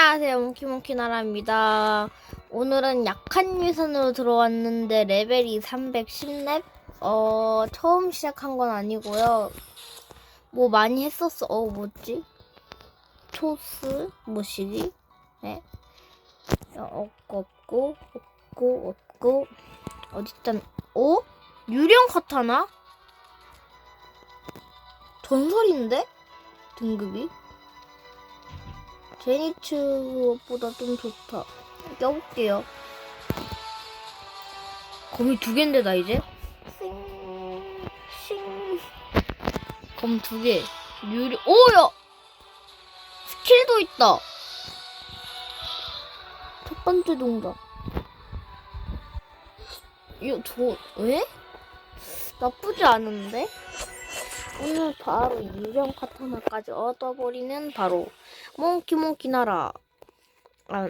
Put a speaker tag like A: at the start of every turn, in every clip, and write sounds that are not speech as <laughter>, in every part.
A: 안녕하세요. 몽키몽키 나라입니다. 오늘은 약한 위선으로 들어왔는데 레벨이 310렙? 어 처음 시작한 건 아니고요. 뭐 많이 했었어. 어 뭐지? 초스? 뭐시기 네. 어, 없고 없고 없고 없고. 어딨단 어? 유령 카타나? 전설인데? 등급이 제니츠보다 좀 좋다. 껴볼게요. 검이 두 개인데 나 이제? 싱, 싱. 검두 개. 유리, 오야! 스킬도 있다. 첫 번째 동작. 이거 저, 왜? 나쁘지 않은데? 오늘 바로 유령 카타나까지 얻어버리는 바로 몽키몽키 나라. 아,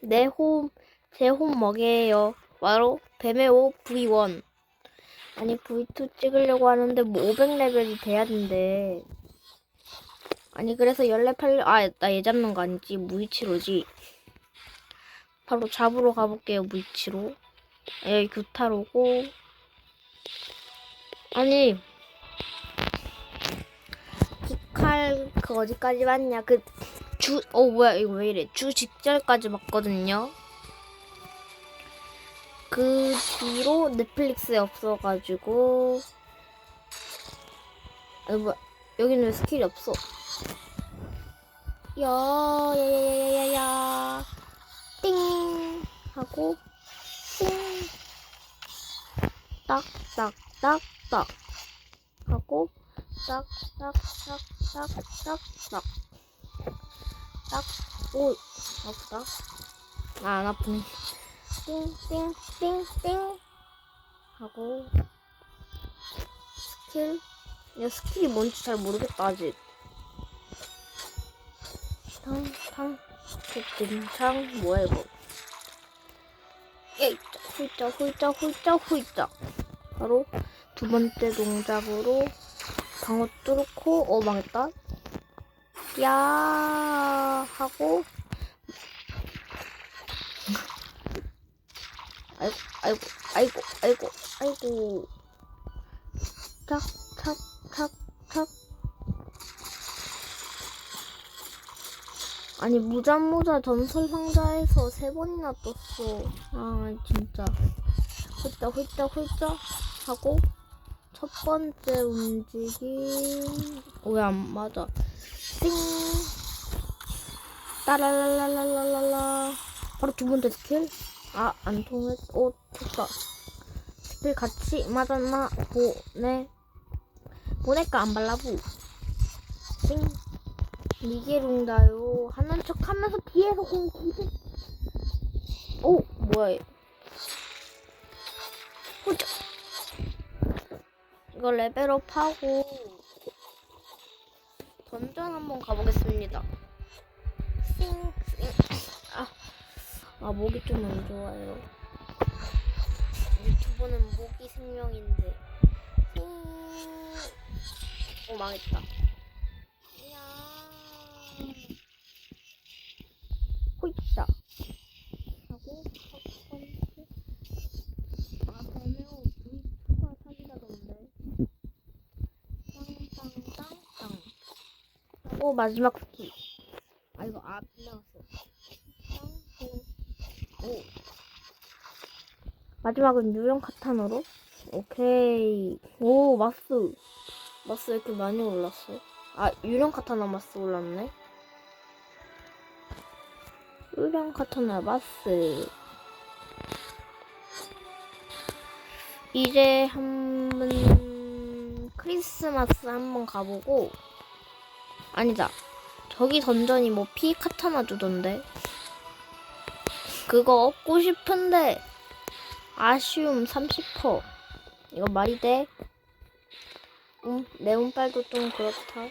A: 내 홈, 제홈 먹이에요. 바로 뱀의 오 V1. 아니, V2 찍으려고 하는데 뭐 500레벨이 돼야 된대. 아니, 그래서 연례 팔려, 아, 나 얘 잡는 거 아니지. 무이치로지. 바로 잡으러 가볼게요, 무이치로. 에, 규타로고. 아니, 그 어디까지 봤냐? 그 주 어 뭐야 이거 왜 이래? 주 직전까지 봤거든요. 그 뒤로 넷플릭스에 없어가지고 아 뭐야 여기는 왜 스킬이 없어? 야야야야야야. 띵. 하고 띵 딱딱딱딱. 하고 딱 딱 딱 딱 딱 딱 딱, 오, 아프다. 아, 안 아프네. 띵, 띵, 띵, 띵. 하고, 스킬. 야, 스킬이 뭔지 잘 모르겠다, 아직. 탕, 탕, 탕, 뭐야, 이거. 에이, 훌쩍, 훌쩍, 훌쩍, 훌쩍. 바로 두 번째 동작으로 방어 뚫고, 어, 망했다. 야 하고. 아이고 아이고 아이고 아이고 아이고. 탁탁탁탁. 아니 무자무자 전설 상자에서 세 번이나 떴어. 아 진짜. 훌쩍 훌쩍 훌쩍 하고 첫 번째 움직임. 왜 안 맞아? 띵. 따라라라라라라 바로 두 번째 스킬? 아 안 통했 오 됐다. 스킬 같이 맞았나? 보내. 보낼까? 안 발라부 띵. 미게룽다요. 하는 척 하면서 뒤에서 공기 오 뭐야 얘. 훌쩍 이거 레벨업하고 던전 한번 가보겠습니다. 싱, 싱. 아, 아 목이 좀 안 좋아요. 유튜브는 목이 생명인데. 싱. 오 망했다. 야. 호이다. 하고 첫 번째. 아 배매우 V2가 사기라던데. 땅땅땅땅. 오 마지막 쿠키. 아 이거 아 나왔어. 오. 마지막은 유령 카탄으로. 오케이. 오 마스. 마스 왜 이렇게 많이 올랐어? 아 유령 카타나 마스 올랐네. 유령 카타나 마스. 이제 한 번 크리스마스 한번 가보고 아니다. 저기 던전이 뭐 피 카타나 주던데. 그거 얻고 싶은데 아쉬움 30%. 이거 말이 돼? 음, 내 운빨도 좀 그렇다.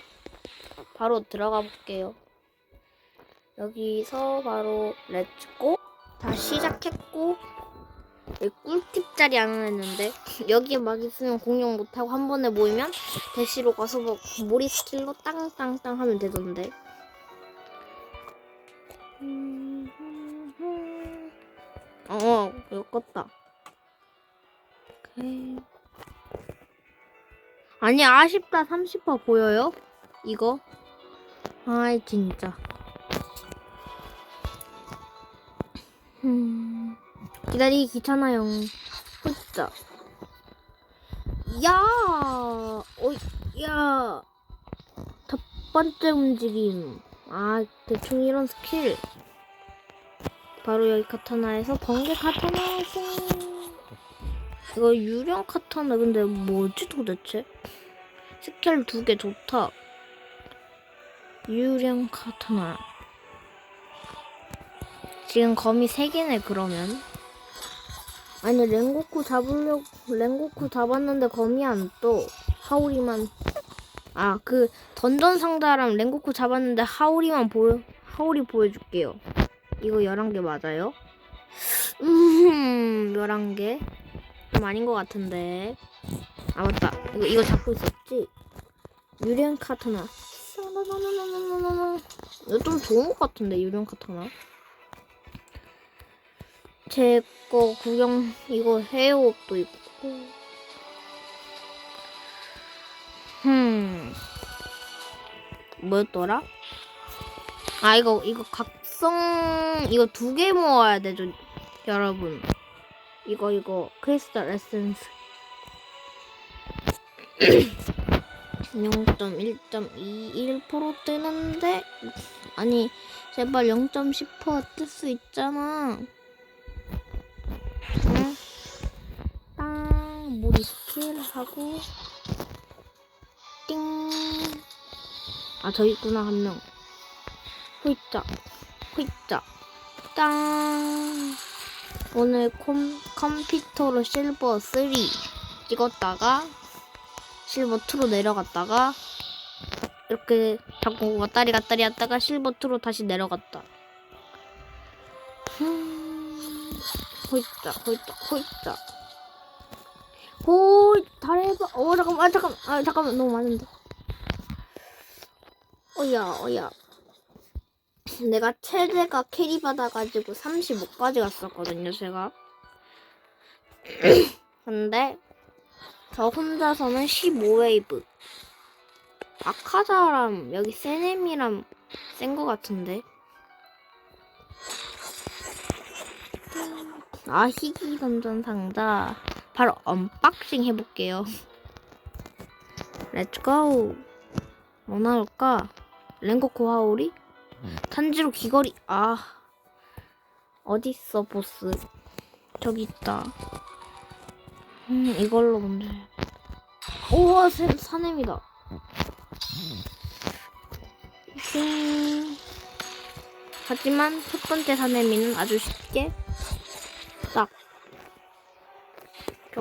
A: 바로 들어가 볼게요. 여기서 바로 렛츠고 다 시작했고 꿀팁짜리 안 했는데 <laughs> 여기에 막 있으면 공격 못하고 한 번에 모이면 대시로 가서 뭐 모리 스킬로 땅땅땅 하면 되던데 어, 껐다. 오케이. 아니, 아쉽다. 30% 보여요? 이거? 아이, 진짜. 음, 기다리기 귀찮아요. 진짜. 야! 어, 야! 첫 번째 움직임. 아, 대충 이런 스킬. 바로 여기 카타나에서 번개 카타나 승. 이거 유령 카타나 근데 뭐지 도대체? 스킬 두 개 좋다. 유령 카타나. 지금 거미 세 개네 그러면. 아니 랭고쿠 잡으려고 랭고쿠 잡았는데 거미 안 떠. 하울이만. 아 그 던전 상자랑 랭고쿠 잡았는데 하울이만 보여 하울이 보여줄게요. 이거 11개 맞아요? 음, 11개. 좀 아닌 것 같은데. 아, 맞다. 이거, 이거 잡고 있었지? 유령 카타나. 이거 좀 좋은 것 같은데, 유령 카타나. 제 거 구경, 이거 헤어옷도 있고. 흠. 뭐였더라? 아 이거 이거 각성 이거 두 개 모아야 되죠 여러분 이거 이거 크리스탈 에센스 0.1.21% 뜨는데 아니 제발 0.10%뜰 수 있잖아 땅 모리 스킬 하고 띵 아 저기 있구나 한 명. 호이자 호이자 짠. 오늘 컴, 컴퓨터로 실버 3 찍었다가 실버 2로 내려갔다가 이렇게 자꾸 왔다리 갔다리 했다가 실버 2로 다시 내려갔다. 음, 호이자 호이자 호이자 호이 잘해봐 어 잠깐만 아 잠깐만 아 잠깐만 너무 많은데 어야 어야 내가 최대가 캐리 받아가지고 35까지 갔었거든요, 제가. <clears throat> 근데 저 혼자서는 15웨이브. 아카자랑 여기 세넴이랑 센 거 같은데. 아, 희귀 던전 상자. 바로 언박싱 해볼게요. 렛츠고. 뭐 나올까? 랭고코 하오리? 탄지로 귀걸이 아 어디 있어 보스 저기 있다 음 이걸로 먼저 해. 우와 새- 사냄이다 띵. 하지만 첫 번째 사내미는 아주 쉽게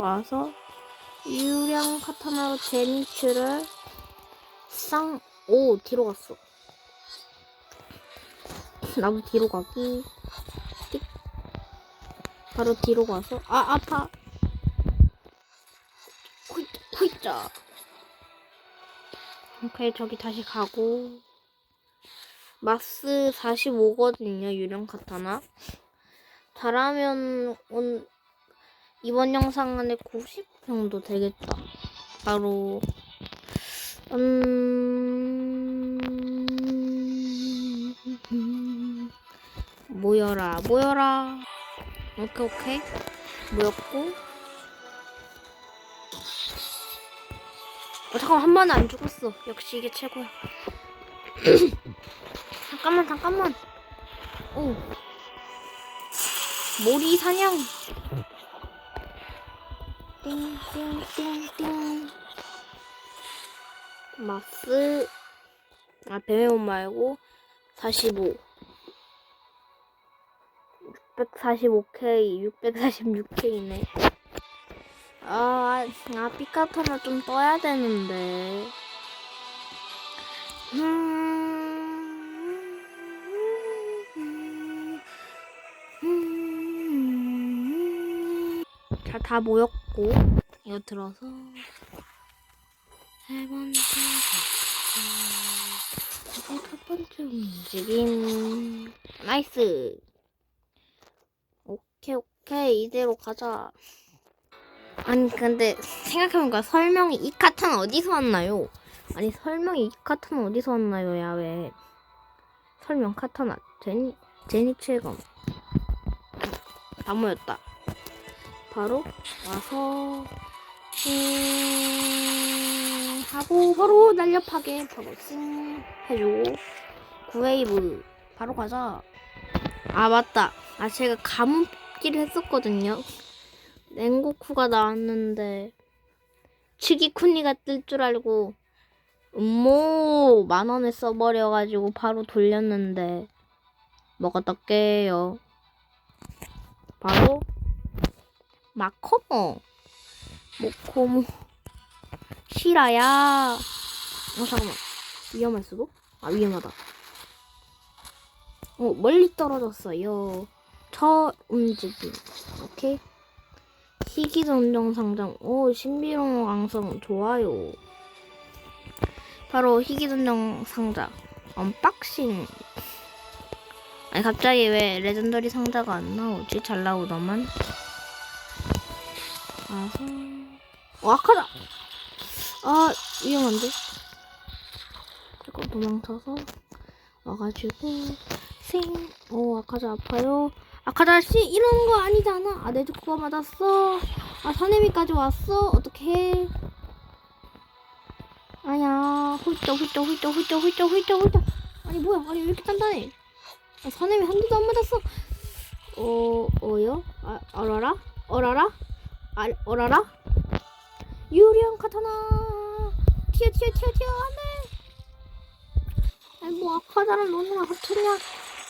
A: 좋아서 유령 카타나로 제니츠를 쌍 오 뒤로 갔어 <laughs> 나무 뒤로 가기. 띡. 바로 뒤로 가서 아 아파. 호이 호이자. 오케이 저기 다시 가고. 마스 45거든요 유령 카타나. 잘하면 온 이번 영상 안에 90 정도 되겠다. 바로 음 모여라 모여라. 오케이 오케이. 모였고. 어 잠깐 한 번에 안 죽었어. 역시 이게 최고야. <clears throat> 잠깐만 잠깐만. 오. 모리 사냥 띵띵띵띵. 마스. 아 배매운 말고 45 645K 646K네. 아, 아 피카토나 좀 떠야 되는데 자, 다 모였고 이거 들어서 세 번째 이제 첫 번째 움직임 나이스. 오케이, 오케이. 이대로 가자. 아니, 근데 생각해보니까 설명이 이 카타는 어디서 왔나요? 아니, 설명이 이 카타는 어디서 왔나요, 야왜? 설명 카타나. 제니, 제니 최검. 다 모였다. 바로 와서, 음, 하고, 바로 날렵하게 바로 싱 해주고, 구웨이브. 바로 가자. 아, 맞다. 아, 제가 뽑기를 했었거든요. 냉고쿠가 나왔는데, 치기쿠니가 뜰 줄 알고, 음모 만 원에 써버려가지고 바로 돌렸는데, 뭐가 떴게요. 바로, 마코모. 모코모. 시라야. 어, 잠깐만. 위험할 수도? 아, 위험하다. 어, 멀리 떨어졌어요. 첫 움직임. 오케이. 희귀전정 상장. 오, 신비로운 강성. 좋아요. 바로 희귀전정 상자. 언박싱. 아니, 갑자기 왜 레전더리 상자가 안 나오지? 잘 나오더만. 와서. 어, 아카다! 아, 위험한데? 잠깐 도망쳐서. 와가지고. 생. 오, 아카자 아파요. 아카자 씨, 이런 거 아니잖아. 아, 내 조커가 맞았어. 아, 사내미까지 왔어. 어떡해. 아야, 훌쩍, 훌쩍, 훌쩍, 훌쩍, 훌쩍, 훌쩍, 훌쩍. 아니, 뭐야. 아니, 왜 이렇게 단단해. 아, 사내미 한 대도 안 맞았어. 어, 어요? 아, 어라라? 어라라? 아, 어라라? 유리한 카타나. 튀어, 튀어, 튀어, 튀어. 안 돼. 아니, 뭐, 아카자랑 너네랑 합쳤냐?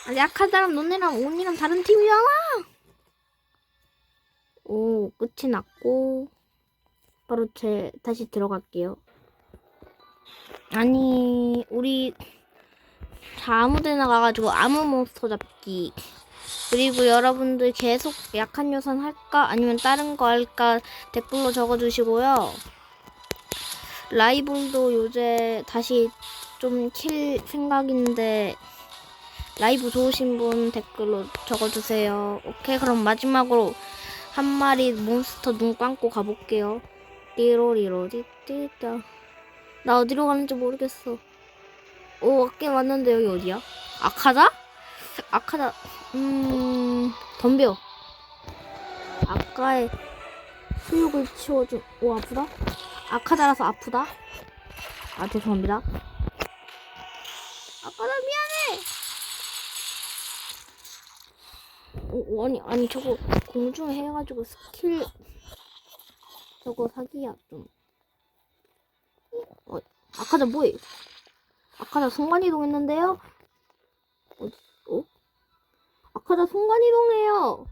A: 아니, 아카자랑 너네랑 온이랑 다른 팀이잖아. 오, 끝이 났고. 바로 제, 다시 들어갈게요. 아니, 우리, 자, 아무 데나 가가지고 아무 몬스터 잡기. 그리고 여러분들 계속 약한 요선 할까? 아니면 다른 거 할까? 댓글로 적어주시고요. 라이블도 요새 다시 좀 킬 생각인데, 라이브 좋으신 분 댓글로 적어주세요. 오케이, 그럼 마지막으로 한 마리 몬스터 눈 감고 가볼게요. 띠로리로리 띠따. 나 어디로 가는지 모르겠어. 오, 아까 왔는데 여기 어디야? 아카다? 아카다, 음, 덤벼. 아까의 수육을 치워준, 오, 아프다? 아카다라서 아프다? 아, 죄송합니다. 아까다 미안해! 오, 오, 아니, 아니, 저거 공중에 해가지고 스킬, 저거 사기야, 좀. 어, 아카다 뭐해? 아카다 순간이동 했는데요? 어디, 어? 아카다 순간이동해요!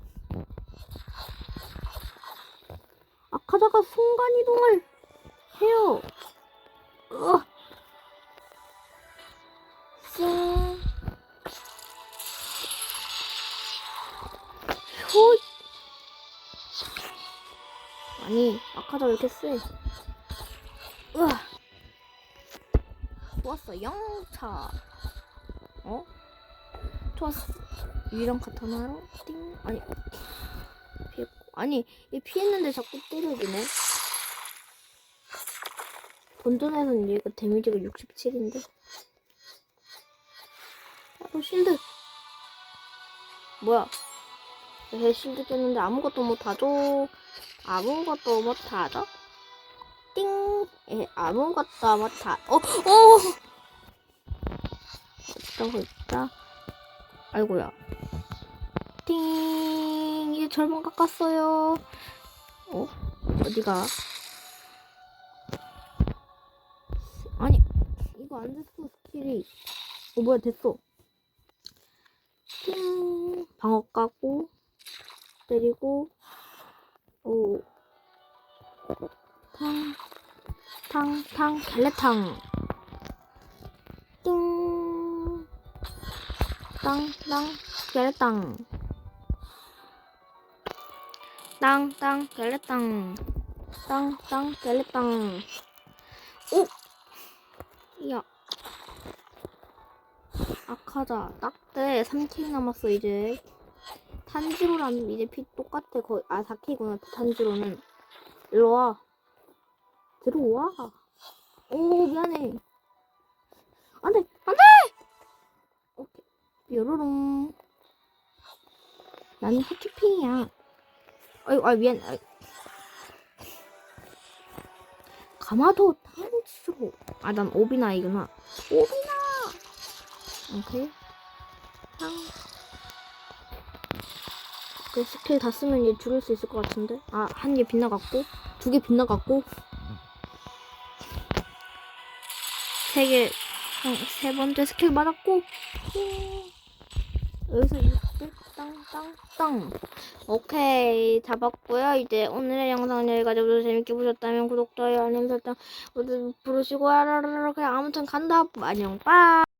A: 아카다가 순간이동을 해요! 어. 쌩. 호이! 아니, 아카다 왜 이렇게 세? 으아! 좋았어 영차 어? 좋았어 유령 카타나로 띵. 아니 피했고 아니 얘 피했는데 자꾸 때려주네. 본전에서는 얘가 데미지가 67인데. 바로 실드. 뭐야? 왜 실드 깼는데 아무것도 못하죠? 아무것도 못하죠? 띵. 에, 아무것도 못하 어? 어! 어쩌고 있다. 아이고야 띵 이제 절반 깎았어요. 어? 어디가? 아니 이거 안 됐어 스킬이. 어 뭐야 됐어. 띵. 방어 까고 때리고. 오. 탕, 탕, 탕, 갤레탕. 띵. 땅, 땅, 갤레탕. 땅, 땅, 갤레탕. 땅, 땅, 갤레탕. 오! 야. 아카자 딱대 3킬 남았어 이제. 탄지로랑 이제 피 똑같아 거의. 아 4킬구나 탄지로는. 일로 와. 들어와. 오 미안해. 안 돼 안 돼! 오케이. 뾰로롱. 나는 해피핑이야 아이고 아 미안 아이. 가마도 탄지로 아 난 오비나이구나 오비나 오케이. 탕. 그 스킬 다 쓰면 얘 죽일 수 있을 것 같은데? 아, 한 개 빗나갔고, 두 개 빗나갔고, 세 개, 어, 세 번째 스킬 맞았고, ting. 여기서 이렇게 땅, 땅, 땅. 오케이. 잡았고요. 이제 오늘의 영상은 여기까지 모두 재밌게 보셨다면 구독, 좋아요, 알림 설정 모두 부르시고, 야라라라. 그냥 아무튼 간다. 안녕, 빠.